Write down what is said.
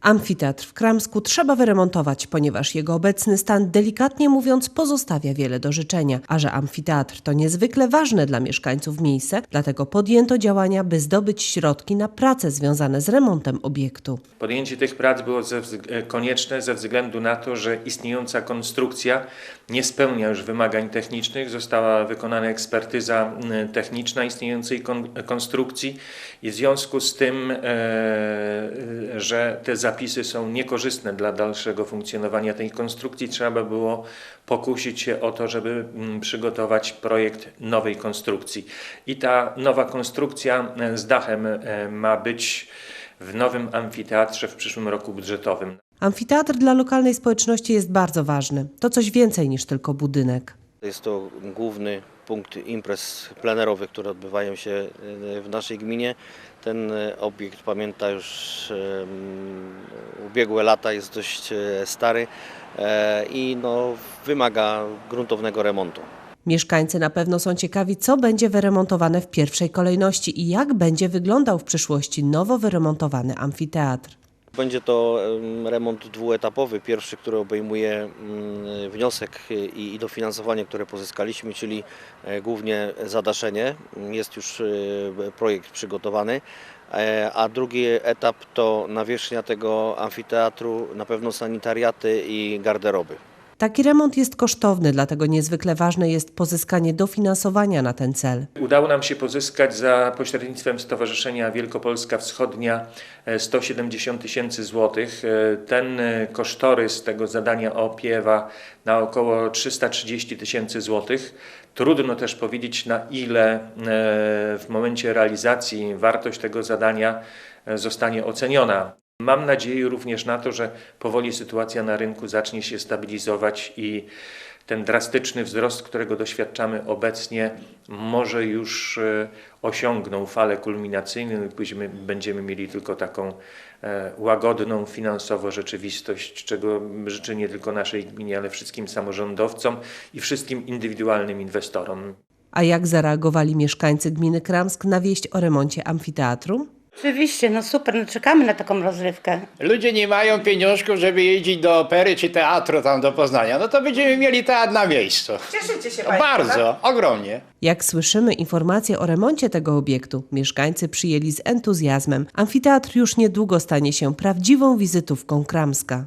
Amfiteatr w Kramsku trzeba wyremontować, ponieważ jego obecny stan, delikatnie mówiąc, pozostawia wiele do życzenia. A że amfiteatr to niezwykle ważne dla mieszkańców miejsce, dlatego podjęto działania, by zdobyć środki na prace związane z remontem obiektu. Podjęcie tych prac było ze, e, konieczne ze względu na to, że istniejąca konstrukcja nie spełnia już wymagań technicznych. Została wykonana ekspertyza techniczna istniejącej kon, konstrukcji i w związku z tym, e, e, że te zapisy są niekorzystne dla dalszego funkcjonowania tej konstrukcji, trzeba było pokusić się o to, żeby mm, przygotować projekt nowej konstrukcji. I ta nowa konstrukcja e, z dachem e, ma być w nowym amfiteatrze w przyszłym roku budżetowym. Amfiteatr dla lokalnej społeczności jest bardzo ważny. To coś więcej niż tylko budynek. Jest to główny punkt imprez plenerowych, które odbywają się e, w naszej gminie. Ten e, obiekt pamięta już ubiegłe lata, jest dość e, stary i no, wymaga gruntownego remontu. Mieszkańcy na pewno są ciekawi, co będzie wyremontowane w pierwszej kolejności i jak będzie wyglądał w przyszłości nowo wyremontowany amfiteatr. Będzie to em, remont dwuetapowy. Pierwszy, który obejmuje wniosek i i dofinansowanie, które pozyskaliśmy, czyli e, głównie zadaszenie. Jest już e, projekt przygotowany. E, A drugi etap to nawierzchnia tego amfiteatru, na pewno sanitariaty i garderoby. Taki remont jest kosztowny, dlatego niezwykle ważne jest pozyskanie dofinansowania na ten cel. Udało nam się pozyskać za pośrednictwem Stowarzyszenia Wielkopolska Wschodnia e, 170 tysięcy złotych. E, Ten e, kosztorys tego zadania opiewa na około 330 tysięcy złotych. Trudno też powiedzieć na ile e, w momencie realizacji wartość tego zadania e, zostanie oceniona. Mam nadzieję również na to, że powoli sytuacja na rynku zacznie się stabilizować i ten drastyczny wzrost, którego doświadczamy obecnie, może już e, osiągnął falę kulminacyjną i będziemy, będziemy mieli tylko taką e, łagodną finansowo rzeczywistość, czego życzę nie tylko naszej gminie, ale wszystkim samorządowcom i wszystkim indywidualnym inwestorom. A jak zareagowali mieszkańcy gminy Kramsk na wieść o remoncie amfiteatru? Oczywiście, no super, no czekamy na taką rozrywkę. Ludzie nie mają pieniążków, żeby jeździć do opery czy teatru tam do Poznania. No to będziemy mieli teatr na miejscu. Cieszycie się No Państwo, bardzo, ogromnie. Jak słyszymy informacje o remoncie tego obiektu, mieszkańcy przyjęli z entuzjazmem. Amfiteatr już niedługo stanie się prawdziwą wizytówką Kramska.